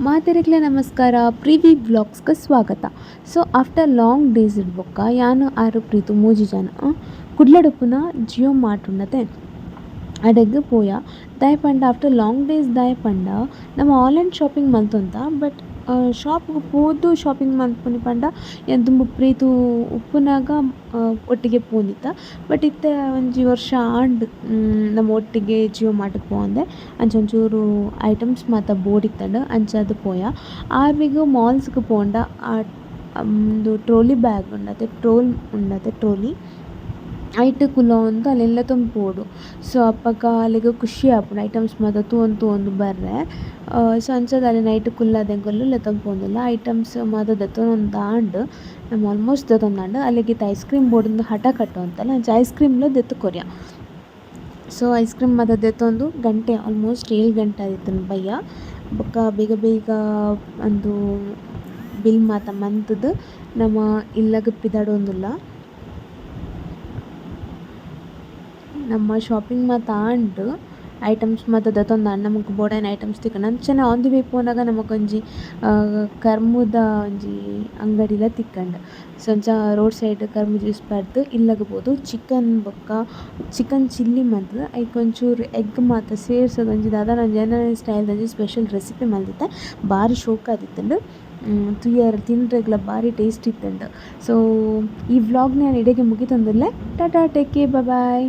ಮಾತೆರೆಗ್ಲ ನಮಸ್ಕಾರ, ಪ್ರಿವಿ ಬ್ಲಾಗ್ಸ್ಗೆ ಸ್ವಾಗತ. ಸೊ ಆಫ್ಟರ್ ಲಾಂಗ್ ಡೇಸ್ ಇಡ್ಬೊಕ್ಕ ಯಾನು ಆರು ಪ್ರೀತು ಮೂಜಿ ಜನ ಕುಡ್ಲಡುಪುನ ಜಿಯೋ ಮಾರ್ಟ್ ಅಡೆಗ್ ಪೋಯ. ದಾಯೆ ಪಂಡ ಆಫ್ಟರ್ ಲಾಂಗ್ ಡೇಸ್ ದಾಯೆ ಪಂಡ ನಮ್ಮ ಆನ್ಲೈನ್ ಶಾಪಿಂಗ್ ಮಲ್ತೊಂತ ಬಟ್ ಶಾಪ್ಗ್ ಪೋದು ಶಾಪಿಂಗ್ ಮಲ್ಪುನಿ ಪಂಡ ಯಾನ್ ತುಂಬ ಪ್ರೀತು ಉಪ್ಪುನಾಗ ಒಟ್ಟಿಗೆ ಪೋಂದಿತ್ತ ಬಟ್ ಇತ್ತೆ ಒಂಜಿ ವರ್ಷ ಆಂಡ್ ನಮ ಒಟ್ಟಿಗೆ ಜಿಯೋ ಮಾರ್ಟ್‌ಗ್ ಪೋವಂದೆ. ಅಂಚ ಒಂಚೂರು ಐಟಮ್ಸ್ ಮಾತ ಬೋಡಿತ್ತಂಡು ಅಂಚ ಅದು ಪೋಯ. ಆರ್ವಿಗೂ ಮಾಲ್ಸ್ಗೆ ಪೋಂಡ ಆ ಒಂದು ಟ್ರೋಲಿ ಬ್ಯಾಗ್ ಉಂಡತೆ. ಟ್ರೋಲ್ ಉಂಡತೆ ಟ್ರೋಲಿ ಐಟ್ ಕುಲೊಂದು ಅಲ್ಲೆಲ್ಲ ತುಂಬೋದು ಸೊ ಅಪ್ಪಗ ಅಲೆಗ್ ಖುಷಿ ಆಪುಂಡು ಐಟಮ್ಸ್ ಮಾತ ತೂವೊಂದು ತೂವೊಂದು ಬರ್ರೆ. ಸೊ ಅಂಚಾದ್ ಅಲೆ ನೈಟ್ ಕುಲ್ಲಾದೆಂಕಲ್ಲು ಇಲ್ಲ ಪೋಂದುಲ್ಲ ಐಟಮ್ಸ್ ಮಾತ ಒಂದು ಆಂಡ್ ನಮ ಆಲ್ಮೋಸ್ಟ್ ದೆತ್ತೊಂದಾಂಡ್ ಅಲೆಗಿತ್ತು ಐಸ್ ಕ್ರೀಮ್ ಬೋರ್ಡ್‌ಂದು ಹಠ ಕಟ್ಟುವಂತಲ್ಲ ಅಂಚ ಐಸ್ ಕ್ರೀಮ್‌ಲ ದತ್ತು ಕೊರಿಯ. ಸೊ ಐಸ್ ಕ್ರೀಮ್ ಮಾತ ದೆತ್ತೊಂದು ಗಂಟೆ ಆಲ್ಮೋಸ್ಟ್ ಏಳು ಗಂಟೆ ಆದಿತ್ತುಂಡು ಬಯ್ಯ ಬೊಕ್ಕ ಬೇಗ ಬೇಗ ಒಂದು ಬಿಲ್ ಮಾತ ಮಂತುದು. ನಮ ಇಲ್ಲಗ್ ಪಿದಾಡೊಂದುಲ್ಲ. ನಮ್ಮ ಶಾಪಿಂಗ್ ಮಾತ ಆಂಡ್ ಐಟಮ್ಸ್ ಮಾತ ದತ್ತೊಂದು. ನಮಕ್ ಬೋಡಾಯಿನ ಐಟಮ್ಸ್ ತಿಕ್ಕುಂಡು ಅಂಚನೆ ಆನ್ ದಿ ವೇ ಪೋನಾಗ ನಮಕೊಂಜಿ ಕರ್ಮುದ ಒಂಜಿ ಅಂಗಡಿಲ ತಿಕ್ಕುಂಡು. ಸೊ ಅಂಚ ರೋಡ್ ಸೈಡ್ ಕರ್ಮು ಜ್ಯೂಸ್ ಪಾಡ್ದ್ ಇಲ್ಲಗ್ ಬೋಡು ಚಿಕನ್ ಬೊಕ್ಕ ಚಿಕನ್ ಚಿಲ್ಲಿ ಮಾತ್ರ ಐಕ್ ಒಂಚೂರು ಎಗ್ ಮಾತ ಸೇರ್ಸೋದು ಒಂಜಿ ದಾದ. ಒಂಜಿ ಜನರಲ್ ಸ್ಟೈಲ್‌ದ ಒಂಜಿ ಸ್ಪೆಷಲ್ ರೆಸಿಪಿ ಮಲ್ದಿತ್ತೆ. ಬಾರಿ ಶೋಕ್ ಆದಿತ್ತಂಡು. ತೂಯರೆ ತಿನ್ರೆಗ್ಲ ಬಾರಿ ಟೇಸ್ಟ್ ಇತ್ತಂಡು. ಸೊ ಈ ವ್ಲಾಗ್‌ನ ನಾನು ಇಡೆಗೆ ಮುಗಿತಂದಿಲ್ಲ. Tata take care bye